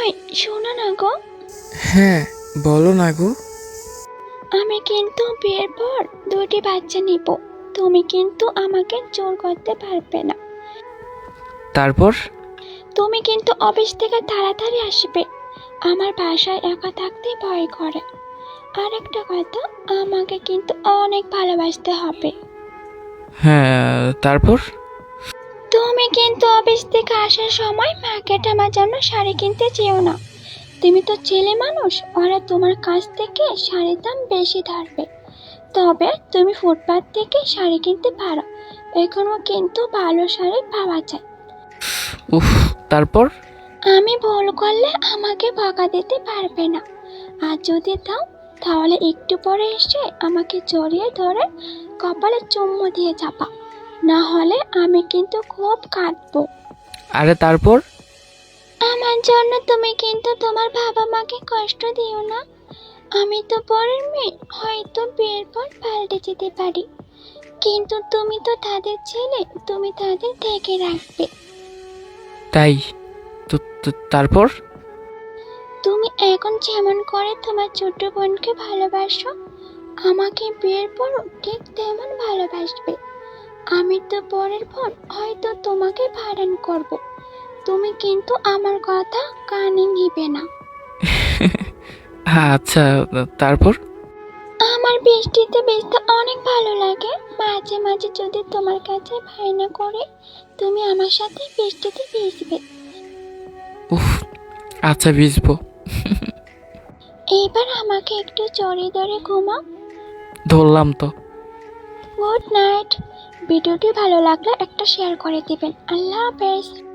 ওই শোনো না গো। হ্যাঁ বলো না গো। আমি কিন্তু বিয়ের পর দুটি বাচ্চা নিব। তুমি কিন্তু আমাকে জোর করতে পারবে না। তারপর? তুমি কিন্তু অফিস থেকে তাড়াতাড়ি আসবে। আমার বাসায় একা থাকতে ভয় করে। আর একটা কথা আমাকে কিন্তু অনেক ভালোবাসতে হবে। হ্যাঁ তারপর? তুমি কিন্তু অফিস থেকে আসার সময় মার্কেট আমার জন্য শাড়ি কিনতে চেও না। তুমি তো ছেলে মানুষ ওরা তোমার কাছ থেকে শাড়ির দাম বেশি ধরবে। তবে তুমি ফুটপাত থেকে শাড়ি কিনতে পারো এখনও কিন্তু ভালো শাড়ি পাওয়া যায়। উফ তারপর? আমি ভুল করলে আমাকে বকা দিতে পারবে না। আর যদি দাও তাহলে একটু পরে এসে আমাকে জড়িয়ে ধরে কপালে চুম্মু দিয়ে চাপা। না হলে আমি কিন্তু খুব কাঁদবো। আরে তারপর? আমার জন্য তুমি কিন্তু তোমার বাবা মাকে কষ্ট দিও না। আমি তো পরের মেয়ে হয়তো বিয়ের পর পাল্টে যেতে পারি। কিন্তু তুমি তো তাদের ছেলে তুমি তাদের দেখে রাখবে। তাই? তো তো তারপর? তুমি এখন যেমন করে তোমার ছোট বোনকে ভালোবাসো আমাকে বিয়ের পর ঠিক তেমন ভালোবাসবে। আমি তো পরের বোন হয়তো তোমাকে ভাড়ান করব। তুমি কিন্তু আমার কথা কানে নিবে না। আচ্ছা তারপর? আমার বৃষ্টিতে ভিজতে অনেক ভালো লাগে। মাঝে মাঝে যদি তোমার কাছে বায়না করে তুমি আমার সাথে বৃষ্টিতে ভিজবে। উফ আচ্ছা ভিজবো। এবার আমাকে একটু জড়িয়ে ধরে ঘুমাও। ধরলাম তো। গুড নাইট ভিডিওটি ভালো লাগলে একটা শেয়ার করে দিবেন। আল্লাহ হাফেজ।